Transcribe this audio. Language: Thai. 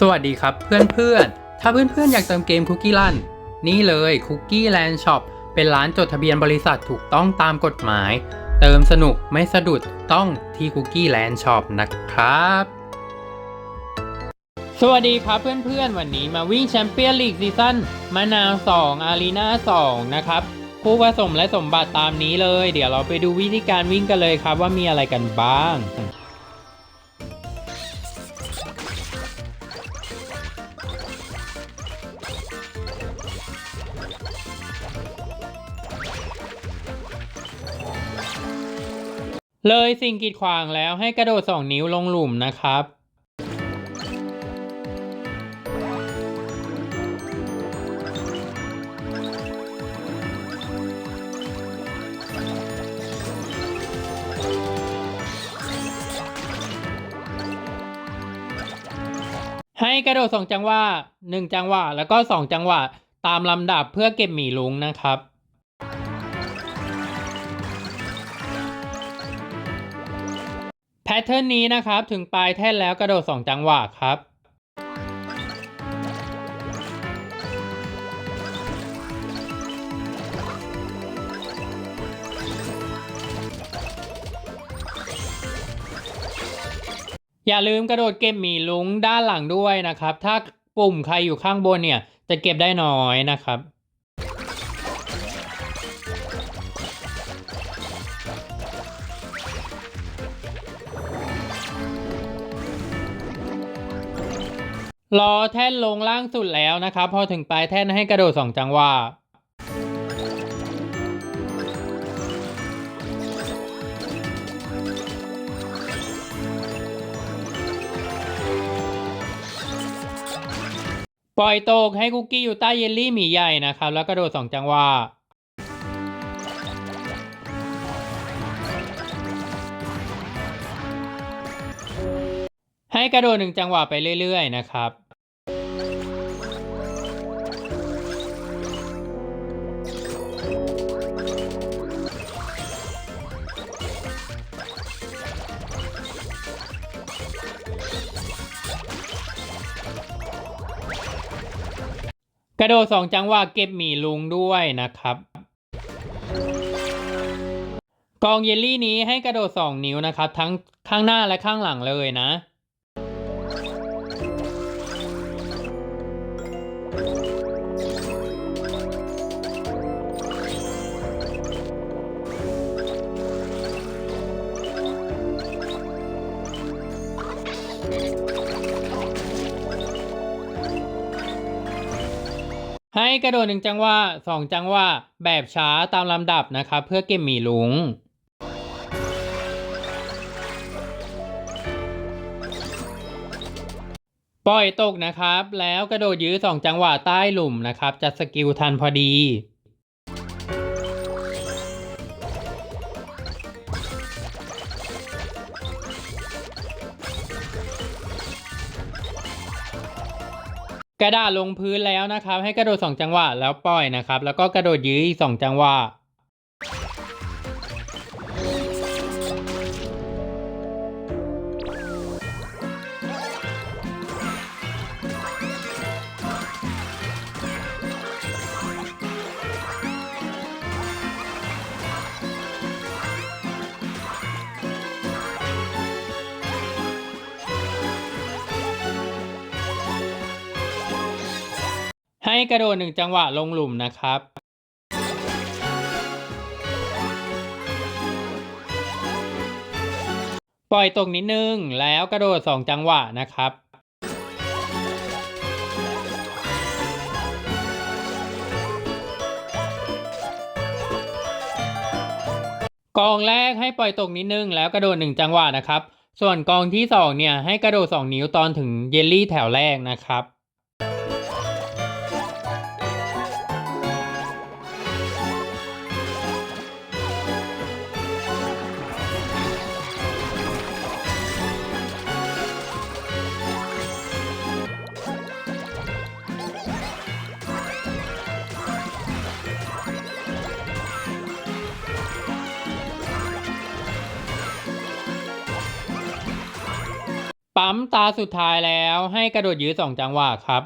สวัสดีครับเพื่อนๆ ถ้าเพื่อนๆ อยากเติมเกมคุกกี้ลันนี่เลยคุกกี้แลนด์ช็อปเป็นร้านจดทะเบียนบริษัทถูกต้องตามกฎหมาย เติมสนุกไม่สะดุดต้องที่คุกกี้แลนด์ช็อปนะครับ สวัสดีครับเพื่อนๆ วันนี้มาวิ่งแชมเปี้ยนลีกซีซั่นมะนาว 2 อารีนา2 นะครับผู้ผสมและสมบัติตามนี้เลย เดี๋ยวเราไปดูวิธีการวิ่งกันเลยครับว่ามีอะไรกันบ้าง เลยสิ่งกีดขวางแล้วให้กระโดด 2 นิ้วลงหลุมนะครับ ให้กระโดด 2 จังหวะ1จังหวะแล้วก็ 2 จังหวะตามลำดับเพื่อเก็บหมีลุงนะครับ ทเทิร์นนี้นะครับ ถึงปลายแท่นแล้วกระโดด 2 จังหวะครับ อย่าลืมกระโดดเก็บหมีลุงด้านหลังด้วยนะครับ ถ้าปุ่มใครอยู่ข้างบนเนี่ย จะเก็บได้น้อยนะครับ รอแท่นลงล่างสุดแล้วนะครับ พอถึงปลายแท่นให้กระโดด 2 จังหวะปล่อยตกให้คุกกี้อยู่ใต้เยลลี่หมีใหญ่นะครับ แล้วกระโดด 2 จังหวะ กระโดดหนึ่งจังหวะไปเรื่อย ๆ นะครับ กระโดดสองจังหวะเก็บหมีลุงด้วยนะครับกองเยลลี่นี้ให้กระโดด 2 นิ้วนะครับ ทั้งข้างหน้าและข้างหลังเลยนะ ให้กระโดดหนึ่งจังหวะสองจังหวะแบบช้าตามลำดับนะครับ เพื่อเก็บหมีลุงปล่อยตกนะครับ แล้วกระโดดยื้อสองจังหวะใต้หลุมนะครับ จะสกิลทันพอดี กระดาษลงพื้นแล้วนะครับ ให้กระโดด 2 จังหวะแล้วปล่อยนะครับ แล้วก็กระโดดยื้ออีก2จังหวะ กระโดดหนึ่งจังหวะลงหลุมนะครับปล่อยตกนิดนึงแล้วกระโดดสองจังหวะนะครับ กองแรกให้ปล่อยตกนิดนึงแล้วกระโดดหนึ่งจังหวะนะครับ ส่วนกองที่สองเนี่ยให้กระโดดสองนิ้วตอนถึงเยลลี่แถวแรกนะครับ ปั๊มตาสุดท้ายแล้วให้กระโดดยืดสองจังหวะครับ